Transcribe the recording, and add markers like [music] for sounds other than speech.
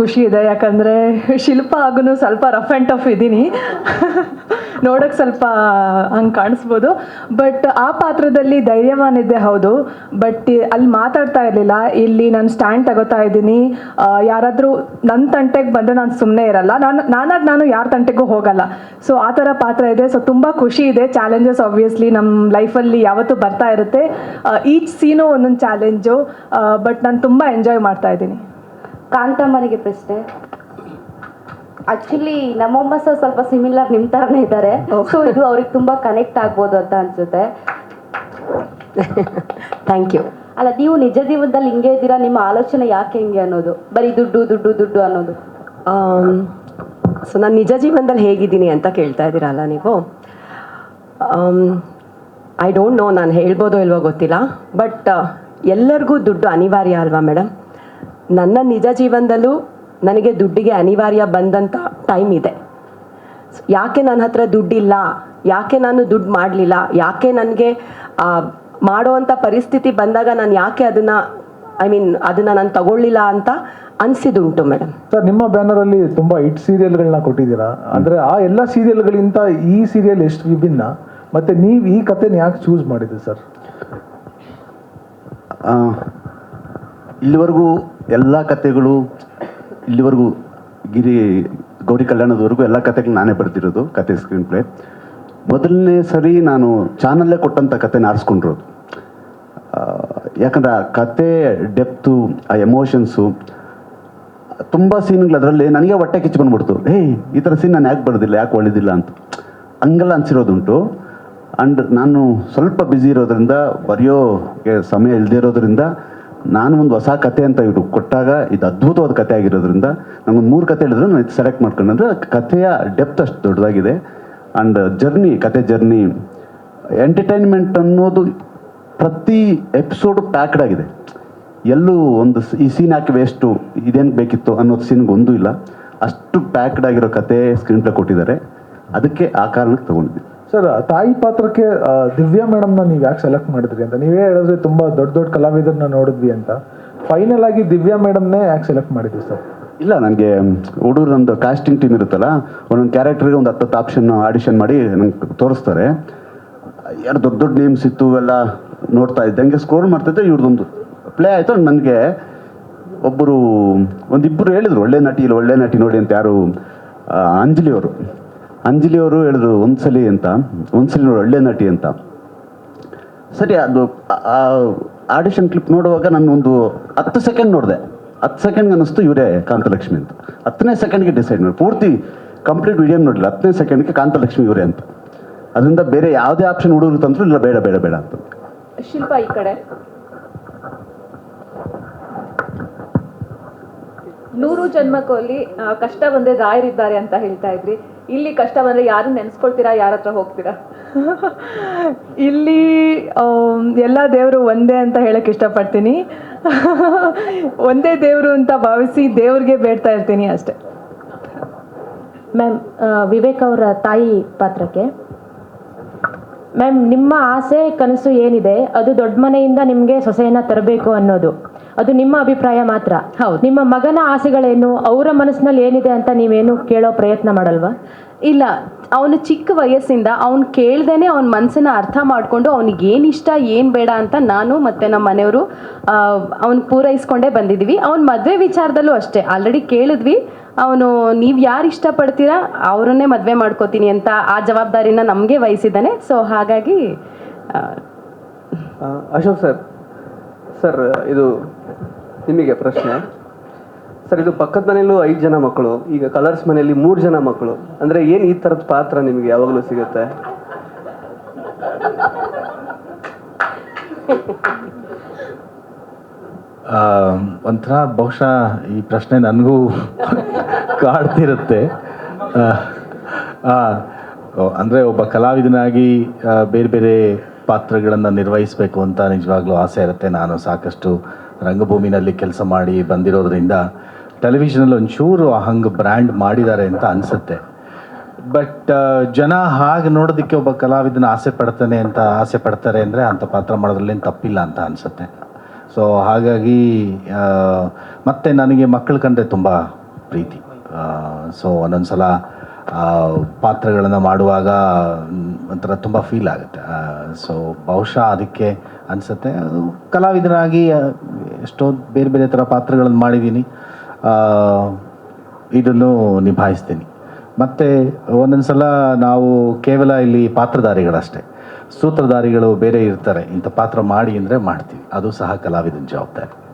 ಖುಷಿ ಇದೆ, ಯಾಕಂದರೆ ಶಿಲ್ಪ ಆಗೂ ಸ್ವಲ್ಪ ರಫ್ ಆ್ಯಂಡ್ ಟಫ್ ಇದ್ದೀನಿ ನೋಡೋಕ್ಕೆ ಸ್ವಲ್ಪ ಹಂಗೆ ಕಾಣಿಸ್ಬೋದು. ಬಟ್ ಆ ಪಾತ್ರದಲ್ಲಿ ಧೈರ್ಯವಾನ್ ಇದ್ದೆ ಹೌದು. ಬಟ್ ಅಲ್ಲಿ ಮಾತಾಡ್ತಾ ಇರಲಿಲ್ಲ. ಇಲ್ಲಿ ನಾನು ಸ್ಟ್ಯಾಂಡ್ ತಗೋತಾ ಇದ್ದೀನಿ. ಯಾರಾದರೂ ನನ್ನ ತಂಟೆಗೆ ಬಂದರೆ ನಾನು ಸುಮ್ಮನೆ ಇರಲ್ಲ. ನಾನು, ನಾನಾಗಿ ನಾನು ಯಾರ ತಂಟೆಗೂ ಹೋಗಲ್ಲ. ಸೊ ಆ ಥರ ಪಾತ್ರ ಇದೆ. ಸೊ ತುಂಬ ಖುಷಿ ಇದೆ. ಚಾಲೆಂಜಸ್ ಆಬ್ವಿಯಸ್ಲಿ ನಮ್ಮ ಲೈಫಲ್ಲಿ ಯಾವತ್ತೂ ಬರ್ತಾ ಇರುತ್ತೆ. ಈಚ್ ಸೀನು ಒಂದೊಂದು ಚಾಲೆಂಜು ಬಟ್ ನಾನು ತುಂಬ ಎಂಜಾಯ್ ಮಾಡ್ತಾ ಇದ್ದೀನಿ. ಕಾಂತಮ್ಮನಿಗೆ ಪ್ರಶ್ನೆ. ಆಕ್ಚುಲಿ ನಮ್ಮಮ್ಮ ಸರ್ ಸ್ವಲ್ಪ ಸಿಮಿಲರ್ ನಿಮ್ಮ ತರನೇ ಇದ್ದಾರೆ. ಸೊ ಇದು ಅವ್ರಿಗೆ ತುಂಬಾ ಕನೆಕ್ಟ್ ಆಗ್ಬೋದು ಅಂತ ಅನ್ಸುತ್ತೆ. [laughs] ಥ್ಯಾಂಕ್ ಯು ಅಲ್ಲ ನೀವು ನಿಜ ಜೀವನದಲ್ಲಿ ಹಿಂಗೆ ಇದ್ದೀರಾ? ನಿಮ್ಮ ಆಲೋಚನೆ ಯಾಕೆ ಹಿಂಗೆ ಅನ್ನೋದು? ಬರೀ ದುಡ್ಡು ದುಡ್ಡು ದುಡ್ಡು ಅನ್ನೋದು. ಸೊ ನಾನು ನಿಜ ಜೀವನದಲ್ಲಿ ಹೇಗಿದ್ದೀನಿ ಅಂತ ಕೇಳ್ತಾ ಇದ್ದೀರಲ್ಲ ನೀವು? ಐ ಡೋಂಟ್ ನೋ ನಾನು ಹೇಳ್ಬೋದೋ ಇಲ್ವೋ ಗೊತ್ತಿಲ್ಲ. ಬಟ್ ಎಲ್ಲರಿಗೂ ದುಡ್ಡು ಅನಿವಾರ್ಯ ಅಲ್ವಾ ಮೇಡಮ್ ನನ್ನ ನಿಜ ಜೀವನದಲ್ಲೂ ನನಗೆ ದುಡ್ಡಿಗೆ ಅನಿವಾರ್ಯ ಬಂದಂಥ ಟೈಮ್ ಇದೆ. ಯಾಕೆ ನನ್ನ ಹತ್ರ ದುಡ್ಡಿಲ್ಲ? ಯಾಕೆ ನಾನು ದುಡ್ಡು ಮಾಡಲಿಲ್ಲ? ಯಾಕೆ ನನಗೆ ಮಾಡೋವಂಥ ಪರಿಸ್ಥಿತಿ ಬಂದಾಗ ನಾನು ಯಾಕೆ ಅದನ್ನು ಐ ಮೀನ್ ಅದನ್ನು ನಾನು ತಗೊಳ್ಳಿಲ್ಲ ಅಂತ ಅನಿಸಿದುಂಟು ಮೇಡಮ್ ಸರ್ ನಿಮ್ಮ ಬ್ಯಾನರ್ ಅಲ್ಲಿ ತುಂಬಾ ಹಿಟ್ ಸೀರಿಯಲ್ಗಳನ್ನ ಕೊಟ್ಟಿದ್ದೀರಾ? ಅಂದ್ರೆ ಆ ಎಲ್ಲ ಸೀರಿಯಲ್ಗಳಿಂದ ಈ ಸೀರಿಯಲ್ ಎಷ್ಟು ವಿಭಿನ್ನ? ಮತ್ತೆ ನೀವು ಈ ಕಥೆನ ಯಾಕೆ ಚೂಸ್ ಮಾಡಿದ್ರಿ ಸರ್ ಆ, ಇಲ್ಲಿವರೆಗೂ ಎಲ್ಲ ಕತೆಗಳು ಇಲ್ಲಿವರೆಗೂ ಗಿರಿ, ಗೌರಿ ಕಲ್ಯಾಣದವರೆಗೂ ಎಲ್ಲ ಕತೆಗಳು ನಾನೇ ಬರ್ತಿರೋದು ಕತೆ ಸ್ಕ್ರೀನ್ ಪ್ಲೇ ಮೊದಲನೇ ಸರಿ ನಾನು ಚಾನಲ್ಲೇ ಕೊಟ್ಟಂಥ ಕತೆನ ಆರಿಸ್ಕೊಂಡಿರೋದು. ಯಾಕಂದ್ರೆ ಆ ಕತೆ ಡೆಪ್ತು ಆ ಎಮೋಷನ್ಸು ತುಂಬ ಸೀನ್ಗಳು ಅದರಲ್ಲಿ ನನಗೆ ಹೊಟ್ಟೆ ಕಿಚ್ಚು ಬಂದ್ಬಿಡ್ತು. ಏಯ್, ಈ ಥರ ಸೀನ್ ನಾನು ಯಾಕೆ ಬರ್ದಿಲ್ಲ, ಯಾಕೆ ಒಳ್ಳೆದಿಲ್ಲ ಅಂತ. ಹಂಗೆಲ್ಲ ಅನಿಸಿರೋದುಂಟು. ಆ್ಯಂಡ್ ನಾನು ಸ್ವಲ್ಪ ಬ್ಯುಸಿ ಇರೋದ್ರಿಂದ ಬರೆಯೋಕ್ಕೆ ಸಮಯ ಇಲ್ಲದೇ ಇರೋದ್ರಿಂದ ನಾನು ಒಂದು ಹೊಸ ಕತೆ ಅಂತ ಇಟ್ಟು ಕೊಟ್ಟಾಗ ಇದು ಅದ್ಭುತವಾದ ಕತೆ ಆಗಿರೋದ್ರಿಂದ ನಂಗೊಂದು ಮೂರು ಕತೆ ಹೇಳಿದ್ರೆ ನಾನು ಇದು ಸೆಲೆಕ್ಟ್ ಮಾಡ್ಕೊಂಡ್ರೆ ಕಥೆಯ ಡೆಪ್ತ್ ಅಷ್ಟು ದೊಡ್ಡದಾಗಿದೆ. ಆ್ಯಂಡ್ ಜರ್ನಿ ಕತೆ ಜರ್ನಿ ಎಂಟರ್ಟೈನ್ಮೆಂಟ್ ಅನ್ನೋದು ಪ್ರತಿ ಎಪಿಸೋಡು ಪ್ಯಾಕ್ಡ್ ಆಗಿದೆ. ಎಲ್ಲೂ ಒಂದು ಈ ಸೀನ್ ಹಾಕಿ ವೇಸ್ಟು ಇದೇನು ಬೇಕಿತ್ತು ಅನ್ನೋದು ಸೀನ್ಗೆ ಒಂದೂ ಇಲ್ಲ. ಅಷ್ಟು ಪ್ಯಾಕ್ಡ್ ಆಗಿರೋ ಕತೆ ಸ್ಕ್ರೀನ್ ಪ್ಲೇ ಕೊಟ್ಟಿದ್ದಾರೆ. ಅದಕ್ಕೆ ಆ ಕಾರಣಕ್ಕೆ ತೊಗೊಂಡಿದ್ದೆ. ಸರ್, ತಾಯಿ ಪಾತ್ರಕ್ಕೆ ದಿವ್ಯಾ ಮೇಡಮ್ನ ನೀವು ಯಾಕೆ ಸೆಲೆಕ್ಟ್ ಮಾಡಿದ್ರಿ ಅಂತ? ನೀವೇ ಹೇಳಿದ್ರೆ ತುಂಬಾ ದೊಡ್ಡ ದೊಡ್ಡ ಕಲಾವಿದರನ್ನ ನೋಡಿದ್ವಿ ಅಂತ. ಫೈನಲ್ ಆಗಿ ದಿವ್ಯಾ ಮೇಡಮ್ನೇ ಯಾಕೆ ಸೆಲೆಕ್ಟ್ ಮಾಡಿದ್ವಿ ಸರ್? ಇಲ್ಲ ನನಗೆ ಹುಡುಗರು ನಮ್ಮದು ಕಾಸ್ಟಿಂಗ್ ಟೀಮ್ ಇರುತ್ತಲ್ಲ, ಒಂದೊಂದು ಕ್ಯಾರೆಕ್ಟರ್ಗೆ ಒಂದು ಹತ್ತತ್ತು ಆಪ್ಷನ್ ಆಡಿಷನ್ ಮಾಡಿ ನಂಗೆ ತೋರಿಸ್ತಾರೆ. ಯಾರು ದೊಡ್ಡ ದೊಡ್ಡ ನೇಮ್ಸ್ ಇತ್ತು ಎಲ್ಲ ನೋಡ್ತಾ ಇದ್ದಂಗೆ ಸ್ಕೋರ್ ಮಾಡ್ತಿದ್ದೆ ಇವ್ರದ್ದೊಂದು ಪ್ಲೇ ಆಯಿತು. ನನಗೆ ಒಬ್ಬರು ಒಂದಿಬ್ಬರು ಹೇಳಿದ್ರು, ಒಳ್ಳೆ ನಟಿ ಇಲ್ಲ, ಒಳ್ಳೆ ನಟಿ ನೋಡಿ ಅಂತ ಯಾರು ಅಂಜಲಿ ಅವರು. ಅಂಜಲಿ ಅವರು ಹೇಳಿದ್ರು ಒಂದ್ಸಲಿ ಅಂತ ಒಂದ್ಸಲಿ ನೋಡಿ, ಒಳ್ಳೆ ನಟಿ ಅಂತ. ಸರಿ, ಅದು ಆಡಿಷನ್ ಕ್ಲಿಪ್ ನೋಡುವಾಗ ನಾನು ಒಂದು ಹತ್ತು ಸೆಕೆಂಡ್ ನೋಡಿದೆ. ಹತ್ತು ಸೆಕೆಂಡ್ಗೆ ಅನ್ನಿಸ್ತು, ಇವರೇ ಕಾಂತಲಕ್ಷ್ಮಿ ಅಂತ. ಹತ್ತನೇ ಸೆಕೆಂಡ್ಗೆ ಡಿಸೈಡ್ ಮಾಡಿ ಪೂರ್ತಿ ಕಂಪ್ಲೀಟ್ ವಿಡಿಯೋ ನೋಡಿಲ್ಲ ಹತ್ತನೇ ಸೆಕೆಂಡ್ಗೆ ಕಾಂತಲಕ್ಷ್ಮಿ ಇವರೇ ಅಂತ. ಅದರಿಂದ ಬೇರೆ ಯಾವುದೇ ಆಪ್ಷನ್ ಹುಡುಗರು ತಂದ್ರು ಇಲ್ಲ, ಬೇಡ ಬೇಡ ಬೇಡ ಅಂತ. ಶಿಲ್ಪ ಈ ಕಡೆ. ನೂರು ಜನ್ಮಕ್ಕೋಲಿ ಕಷ್ಟ ಬಂದ್ರೆ ರಾಯರಿದ್ದಾರೆ ಅಂತ ಹೇಳ್ತಾ ಇದ್ರಿ. ಇಲ್ಲಿ ಕಷ್ಟ ಬಂದ್ರೆ ಯಾರು ನೆನ್ಸ್ಕೊಳ್ತೀರಾ? ಯಾರ ಹತ್ರ ಹೋಗ್ತೀರಾ? [laughs] ಇಲ್ಲಿ ಎಲ್ಲ ದೇವರು ಒಂದೇ ಅಂತ ಹೇಳಕ್ ಇಷ್ಟಪಡ್ತೀನಿ. [laughs] ಒಂದೇ ದೇವರು ಅಂತ ಭಾವಿಸಿ ದೇವ್ರಿಗೆ ಬೇಡ್ತಾ ಇರ್ತೀನಿ ಅಷ್ಟೇ. ಮ್ಯಾಮ್ ವಿವೇಕ್ ಅವರ ತಾಯಿ ಪಾತ್ರಕ್ಕೆ. ಮ್ಯಾಮ್, ನಿಮ್ಮ ಆಸೆ, ಕನಸು ಏನಿದೆ? ಅದು ದೊಡ್ಡ ಮನೆಯಿಂದ ನಿಮಗೆ ಸೊಸೆಯನ್ನ ತರಬೇಕು ಅನ್ನೋದು. ಅದು ನಿಮ್ಮ ಅಭಿಪ್ರಾಯ ಮಾತ್ರ. ಹೌದು. ನಿಮ್ಮ ಮಗನ ಆಸೆಗಳೇನು ಅವರ ಮನಸ್ಸಿನಲ್ಲಿ ಏನಿದೆ ಅಂತ ನೀವೇನು ಕೇಳೋ ಪ್ರಯತ್ನ ಮಾಡಲ್ವಾ? ಇಲ್ಲ ಅವನು ಚಿಕ್ಕ ವಯಸ್ಸಿಂದ ಅವ್ನು ಕೇಳ್ದೇನೆ ಅವನ ಮನಸ್ಸನ್ನ ಅರ್ಥ ಮಾಡಿಕೊಂಡು ಅವ್ನಿಗೆ ಏನು ಇಷ್ಟ ಏನು ಬೇಡ ಅಂತ ನಾನು ಮತ್ತು ನಮ್ಮ ಮನೆಯವರು ಅವ್ನು ಪೂರೈಸ್ಕೊಂಡೇ ಬಂದಿದ್ದೀವಿ ಅವ್ನ ಮದುವೆ ವಿಚಾರದಲ್ಲೂ ಅಷ್ಟೇ. ಆಲ್ರೆಡಿ ಕೇಳಿದ್ವಿ. ಅವನು ನೀವು ಯಾರು ಇಷ್ಟಪಡ್ತೀರಾ? ಅವರನ್ನೇ ಮದುವೆ ಮಾಡ್ಕೋತೀನಿ ಅಂತ ಆ ಜವಾಬ್ದಾರಿನ ನಮಗೆ ವಹಿಸಿದ್ದಾನೆ. ಸೊ ಹಾಗಾಗಿ ಅಶೋಕ್ ಸರ್. ಸರ್ ಇದು ನಿಮಗೆ ಪ್ರಶ್ನೆ. ಸರ್, ಇದು ಪಕ್ಕದ ಮನೆಯಲ್ಲೂ ಐದು ಜನ ಮಕ್ಕಳು, ಈಗ ಕಲರ್ಸ್ ಮನೆಯಲ್ಲಿ ಮೂರು ಜನ ಮಕ್ಕಳು. ಅಂದರೆ ಏನು ಈ ಥರದ ಪಾತ್ರ ನಿಮಗೆ ಯಾವಾಗಲೂ ಸಿಗುತ್ತೆ? ಒಂಥರ ಬಹುಶಃ ಈ ಪ್ರಶ್ನೆ ನನಗೂ ಕಾಡ್ತಿರುತ್ತೆ. ಅಂದ್ರೆ ಒಬ್ಬ ಕಲಾವಿದನಾಗಿ ಬೇರೆ ಬೇರೆ ಪಾತ್ರಗಳನ್ನು ನಿರ್ವಹಿಸಬೇಕು ಅಂತ ನಿಜವಾಗ್ಲೂ ಆಸೆ ಇರುತ್ತೆ. ನಾನು ಸಾಕಷ್ಟು ರಂಗಭೂಮಿನಲ್ಲಿ ಕೆಲಸ ಮಾಡಿ ಬಂದಿರೋದ್ರಿಂದ ಟೆಲಿವಿಷನಲ್ಲಿ ಒಂಚೂರು ಹಂಗೆ ಬ್ರ್ಯಾಂಡ್ ಮಾಡಿದ್ದಾರೆ ಅಂತ ಅನಿಸುತ್ತೆ. ಬಟ್ ಜನ ಹಾಗೆ ನೋಡೋದಕ್ಕೆ ಒಬ್ಬ ಕಲಾವಿದನ ಆಸೆ ಪಡ್ತಾನೆ ಅಂತ ಆಸೆ ಪಡ್ತಾರೆ ಅಂದರೆ ಅಂಥ ಪಾತ್ರ ಮಾಡೋದ್ರಲ್ಲಿ ತಪ್ಪಿಲ್ಲ ಅಂತ ಅನಿಸುತ್ತೆ. ಸೊ ಹಾಗಾಗಿ ಮತ್ತು ನನಗೆ ಮಕ್ಕಳು ಕಂಡ್ರೆ ತುಂಬ ಪ್ರೀತಿ. ಸೊ ಒಂದೊಂದು ಸಲ ಪಾತ್ರಗಳನ್ನು ಮಾಡುವಾಗ ಒಂಥರ ತುಂಬ ಫೀಲ್ ಆಗುತ್ತೆ. ಸೊ ಬಹುಶಃ ಅದಕ್ಕೆ ಅನಿಸುತ್ತೆ. ಕಲಾವಿದನಾಗಿ ಆ, ಎಷ್ಟೋ ಬೇರೆ ಬೇರೆ ಥರ ಪಾತ್ರಗಳನ್ನು ಮಾಡಿದ್ದೀನಿ. ಇದನ್ನು ನಿಭಾಯಿಸ್ತೀನಿ. ಮತ್ತು ಒಂದೊಂದು ಸಲ ನಾವು ಕೇವಲ ಇಲ್ಲಿ ಪಾತ್ರಧಾರಿಗಳಷ್ಟೇ. ಸೂತ್ರಧಾರಿಗಳು ಬೇರೆ ಇರ್ತಾರೆ. ಇಂಥ ಪಾತ್ರ ಮಾಡಿ ಅಂದರೆ ಮಾಡ್ತೀವಿ. ಅದು ಸಹ ಕಲಾವಿದನ ಜವಾಬ್ದಾರಿ.